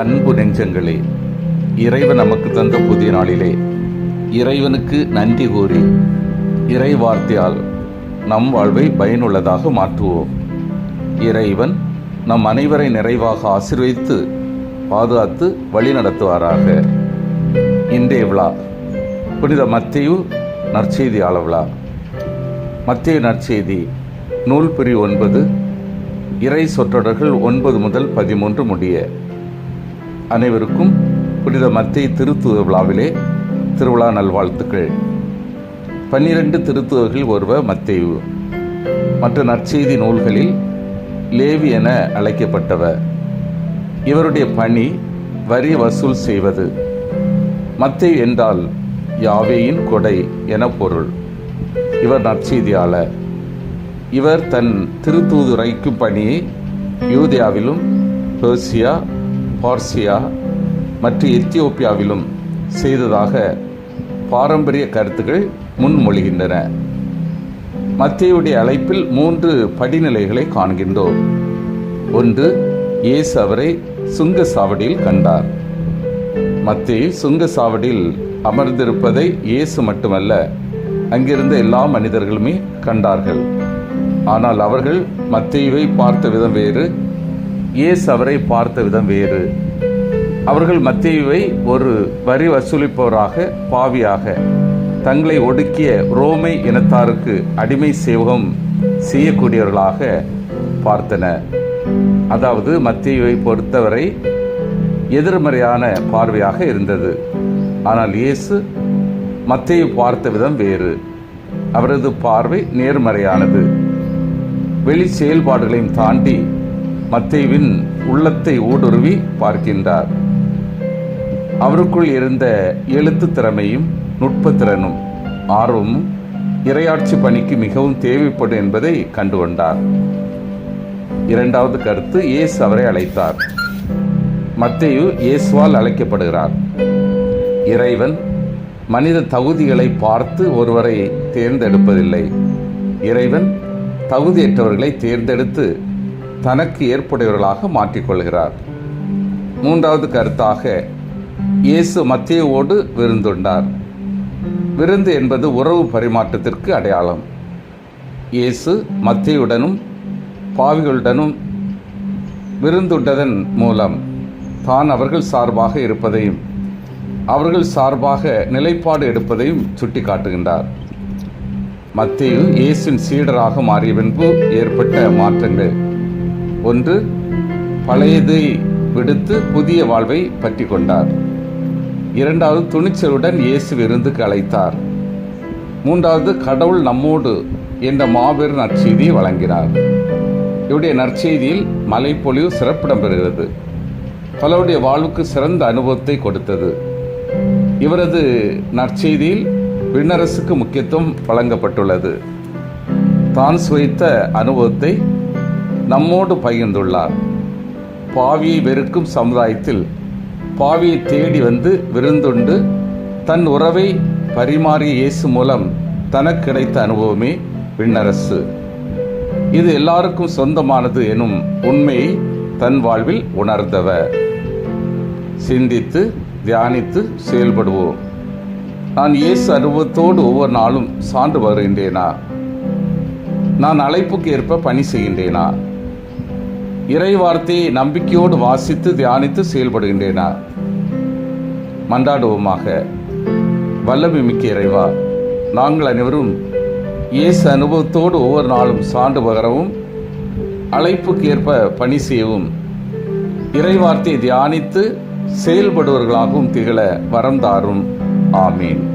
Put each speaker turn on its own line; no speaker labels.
அன்பு நெஞ்சங்களே இறைவன் நமக்கு தந்த புதிய நாளிலே இறைவனுக்கு நன்றி கூறி இறை வார்த்தையால் நம் வாழ்வை பயனுள்ளதாக மாற்றுவோம். இறைவன் நம் அனைவரை நிறைவாக ஆசீர்வதித்து பாதுகாத்து வழி நடத்துவாராக இன்றைய விழா புனித மத்தியு நற்செய்தி விழா. மத்திய நற்செய்தி நூல் பிரி ஒன்பது இறை சொற்றொடர்கள் ஒன்பது முதல் பதிமூன்று முடிய அனைவருக்கும் புனித மத்திய திருத்துவ விழாவிலே திருவிழா நல்வாழ்த்துக்கள். பன்னிரண்டு திருத்துவர்கள் ஒருவர் மத்தேயு. மற்ற நற்செய்தி நூல்களில் லேவி என அழைக்கப்பட்டவர். இவருடைய பணி வரி வசூல் செய்வது. மத்தேயு என்றால் யாவேயின் கொடை என பொருள். இவர் நற்செய்தியாளர். இவர் தன் திருத்தூதுரைக்கும் பணியை யூதியாவிலும் பெர்சியா பார்சியா மற்றும் எத்தியோப்பியாவிலும் செய்ததாக பாரம்பரிய கருத்துக்கள் முன்மொழிகின்றன. மத்தியுடைய அழைப்பில் மூன்று படிநிலைகளை காண்கின்றோம். ஒன்று இயேசு அவரை சுங்க சாவடியில் கண்டார். மத்திய சுங்க சாவடியில் அமர்ந்திருப்பதை இயேசு மட்டுமல்ல அங்கிருந்த எல்லா மனிதர்களுமே கண்டார்கள். ஆனால் அவர்கள் மத்தியவை பார்த்த விதம் வேறு. இயேசு அவரை பார்த்த விதம் வேறு. அவர்கள் மத்தியவை ஒரு வரி வசூலிப்பவராக பாவியாக தங்களை ஒடுக்கிய ரோமை இனத்தாருக்கு அடிமை சேவகம் செய்யக்கூடியவர்களாக பார்த்தனர். அதாவது மத்தியவை பொறுத்தவரை எதிர்மறையான பார்வையாக இருந்தது. ஆனால் இயேசு மத்தியை பார்த்த விதம் வேறு. அவரது பார்வை நேர்மறையானது. வெளி செயல்பாடுகளையும் தாண்டி மத்தேவின் உள்ளத்தை ஊடுருவி பார்க்கின்றார். அவருக்குள் இருந்த எழுத்து திறமையும் நுட்பத்திறனும் ஆர்வமும் இரையாட்சி பணிக்கு மிகவும் தேவைப்படும் என்பதை கண்டுகொண்டார். இரண்டாவது கருத்து இயேசு அவரை அழைத்தார். மத்தேயு இயேசுவால் அழைக்கப்படுகிறார். இறைவன் மனித தகுதிகளை பார்த்து ஒருவரை தேர்ந்தெடுப்பதில்லை. இறைவன் தகுதியற்றவர்களை தேர்ந்தெடுத்து தனக்கு ஏற்புடையவர்களாக மாற்றிக்கொள்கிறார். மூன்றாவது கருத்தாக இயேசு மத்தியோடு விருந்துண்டார். விருந்து என்பது உறவு பரிமாற்றத்திற்கு அடையாளம். இயேசு மத்தியுடனும் பாவிகளுடனும் விருந்துண்டதன் மூலம் தான் அவர்கள் சார்பாக இருப்பதையும் அவர்கள் சார்பாக நிலைப்பாடு எடுப்பதையும் சுட்டிக்காட்டுகின்றார். மத்தியில் இயேசின் சீடராக மாறிய பின்பு ஏற்பட்ட மாற்றங்கள். ஒன்று பழையதை விடுத்து புதிய வாழ்வை பற்றி கொண்டார். இரண்டாவது துணிச்சலுடன் இயேசு விருந்துக்கு அழைத்தார். மூன்றாவது கடவுள் நம்மோடு என்ற மாபெரும் நற்செய்தியை வழங்கினார். இவருடைய நற்செய்தியில் மலைப்பொழிவு சிறப்பிடம் பெறுகிறது. பலருடைய வாழ்வுக்கு சிறந்த அனுபவத்தை கொடுத்தது. இவரது நற்செய்தியில் விண்ணரசுக்கு முக்கியத்துவம் வழங்கப்பட்டுள்ளது. தான் சுவைத்த அனுபவத்தை நம்மோடு பகிர்ந்துள்ளார். பாவியை வெறுக்கும் சமுதாயத்தில் பாவியை தேடி வந்து விருந்துண்டு தன் உறவை பரிமாறிய இயேசு மூலம் தனக்கு கிடைத்த அனுபவமே விண்ணரசு. இது எல்லாருக்கும் சொந்தமானது எனும் உண்மையை தன் வாழ்வில் உணர்ந்தவர். சிந்தித்து தியானித்து செயல்படுவோம். நான் இயேசு அனுபவத்தோடு ஒவ்வொரு நாளும் சான்று வருகின்றேனா? நான் அழைப்புக்கு ஏற்ப பணி செய்கின்றேனா? இறை வார்த்தையை நம்பிக்கையோடு வாசித்து தியானித்து செயல்படுகின்றேனா? மன்றாடுவோமாக. வல்லமை மிக்க இறைவா நாங்கள் அனைவரும் இயேசு அனுபவத்தோடு ஒவ்வொரு நாளும் சான்று பகரவும் அழைப்புக்கு ஏற்ப பணி செய்யவும் இறைவார்த்தையை தியானித்து செயல்படுவர்களாகவும் திகழ வரம் தாரும். ஆமீன்.